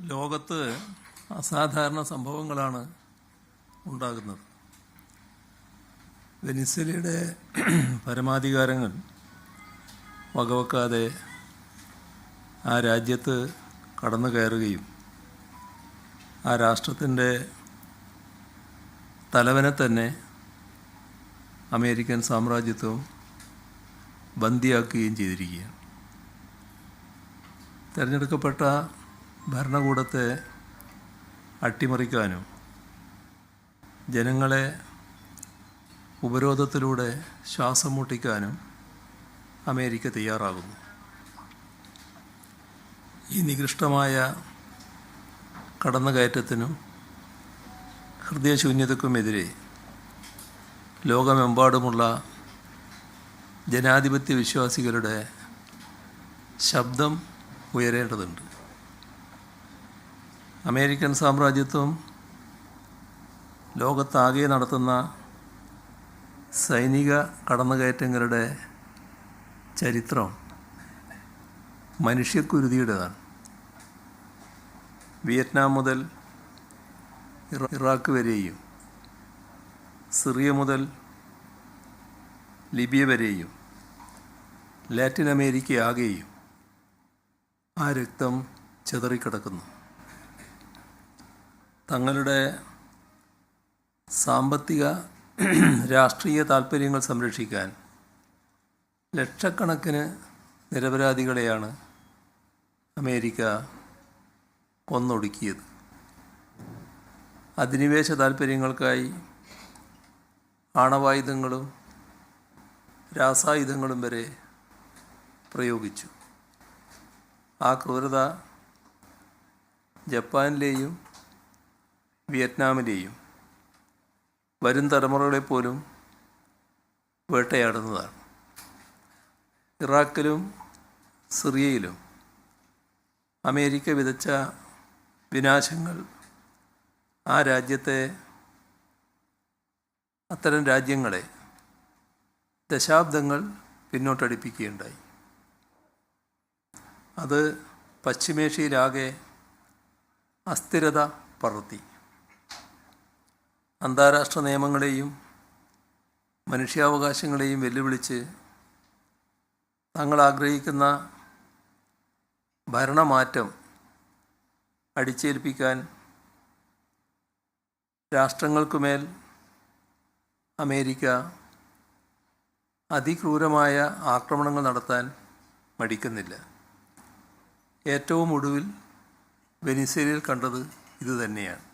ലോകത്ത് അസാധാരണ സംഭവങ്ങളാണ് ഉണ്ടാകുന്നത്. വെനിസലയുടെ പരമാധികാരങ്ങൾ വകവെക്കാതെ ആ രാജ്യത്ത് കടന്നു കയറുകയും ആ രാഷ്ട്രത്തിന്റെ തലവനെ തന്നെ അമേരിക്കൻ സാമ്രാജ്യത്വം ബന്ദിയാക്കുകയും ചെയ്തിരിക്കുകയാണ്. തിരഞ്ഞെടുക്കപ്പെട്ട ഭരണകൂടത്തെ അട്ടിമറിക്കാനും ജനങ്ങളെ ഉപരോധത്തിലൂടെ ശ്വാസം മുട്ടിക്കാനും അമേരിക്ക തയ്യാറാകുന്നു. ഈ നികൃഷ്ടമായ കടന്നുകയറ്റത്തിനും ഹൃദയശൂന്യതക്കുമെതിരെ ലോകമെമ്പാടുമുള്ള ജനാധിപത്യ വിശ്വാസികളുടെ ശബ്ദം ഉയരേണ്ടതുണ്ട്. അമേരിക്കൻ സാമ്രാജ്യത്വം ലോകത്താകെ നടത്തുന്ന സൈനിക കടന്നുകയറ്റങ്ങളുടെ ചരിത്രം മനുഷ്യക്കുരുതിയുടേതാണ്. വിയറ്റ്നാം മുതൽ ഇറാഖ് വരെയും സിറിയ മുതൽ ലിബിയ വരെയും ലാറ്റിൻ അമേരിക്ക ആകെയും ആ രക്തം ചിതറിക്കിടക്കുന്നു. തങ്ങളുടെ സാമ്പത്തിക രാഷ്ട്രീയ താൽപ്പര്യങ്ങൾ സംരക്ഷിക്കാൻ ലക്ഷക്കണക്കിന് നിരപരാധികളെയാണ് അമേരിക്ക കൊന്നൊടുക്കിയത്. അധിനിവേശ താൽപ്പര്യങ്ങൾക്കായി ആണവായുധങ്ങളും രാസായുധങ്ങളും വരെ പ്രയോഗിച്ചു. ആ ക്രൂരത ജപ്പാനിലെയും വിയറ്റ്നാമിലെയും വരും തലമുറകളെ പോലും വേട്ടയാടുന്നതാണ്. ഇറാഖിലും സിറിയയിലും അമേരിക്ക വിതച്ച വിനാശങ്ങൾ ആ രാജ്യത്തെ അത്തരം രാജ്യങ്ങളെ ദശാബ്ദങ്ങൾ പിന്നോട്ടടിപ്പിക്കുകയുണ്ടായി. അത് പശ്ചിമേഷ്യയിലാകെ അസ്ഥിരത പടർത്തി അന്താരാഷ്ട്ര നിയമങ്ങളെയും മനുഷ്യാവകാശങ്ങളെയും വെല്ലുവിളിച്ച് തങ്ങൾ ആഗ്രഹിക്കുന്ന ഭരണമാറ്റം അടിച്ചേൽപ്പിക്കാൻ രാഷ്ട്രങ്ങൾക്കുമേൽ അമേരിക്ക അതിക്രൂരമായ ആക്രമണങ്ങൾ നടത്താൻ മടിക്കുന്നില്ല. ഏറ്റവും ഒടുവിൽ വെനിസേലിൽ കണ്ടത് ഇതുതന്നെയാണ്.